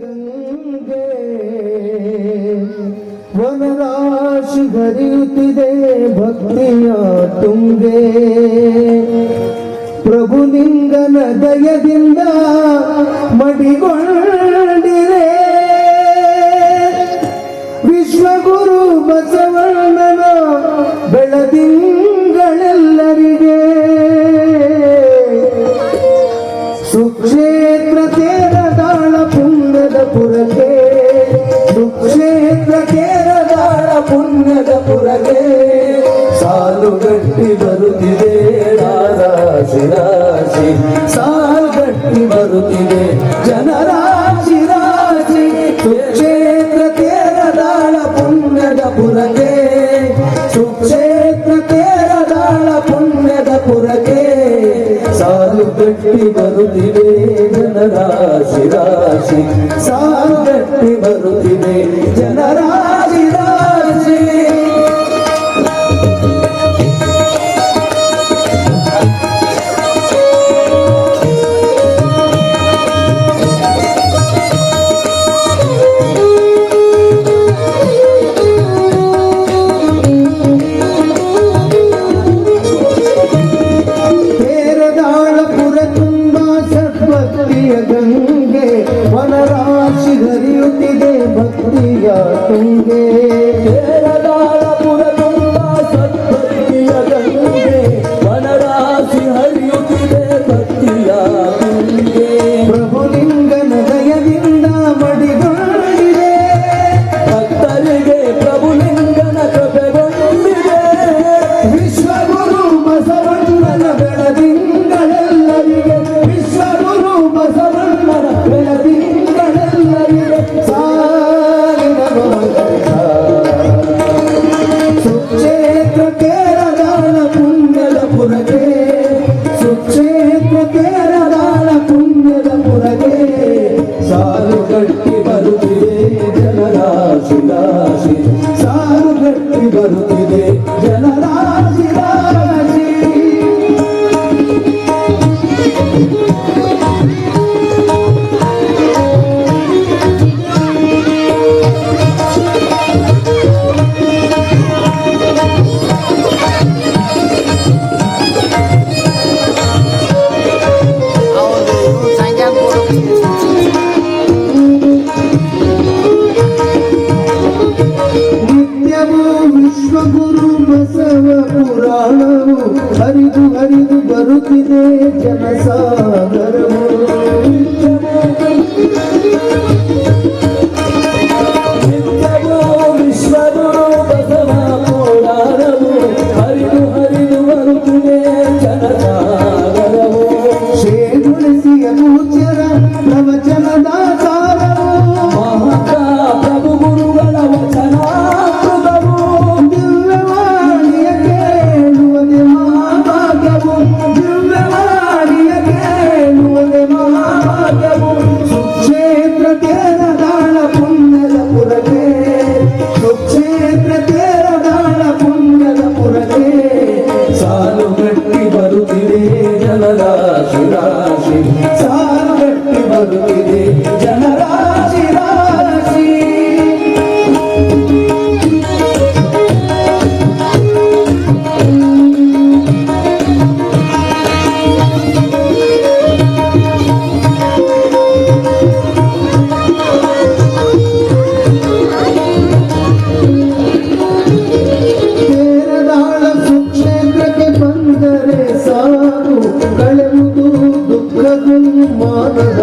ಗಂಗೆ ವನರಾಶಿ ಹರಿಯುತ್ತಿದೆ ಭಕ್ತಿಯ ತುಂಗೇ. ಪ್ರಭು ನಿಂಗನ ದಯದಿಂದ ಮಡಿಗೊಂಡಿರೆ. ವಿಶ್ವಗುರು ಬಸವಣ್ಣನ ಬೆಳದಿಂಗಳೆಲ್ಲರಿಗೆ. ಸುಕ್ಷೇತ್ರ ತೇರ ಕೇರದಾಳ ಪುಣ್ಯದ ಪುರಗೆ ಕ್ಷೇತ್ರ ಕೇರದಾಳ ಪುಣ್ಯದ ಪುರಗೆ ಸಾಲು ಗಟ್ಟಿ ಬರುತ್ತಿದೆ ರಾಶಿ ರಾಶಿ ಸಾ ದೇವನ ರಾಶಿ ರಾಶಿ ಸಾಗಟ್ಟಿ ಬರುತ್ತಿದೆ ಜನರ ಕಟ್ಟಿ ಹರಿದು ಹರಿದು ಬರುತ್ತಿದೆ ಜನಸಾಗರವು ಪ್ರವಚನ ಮನದ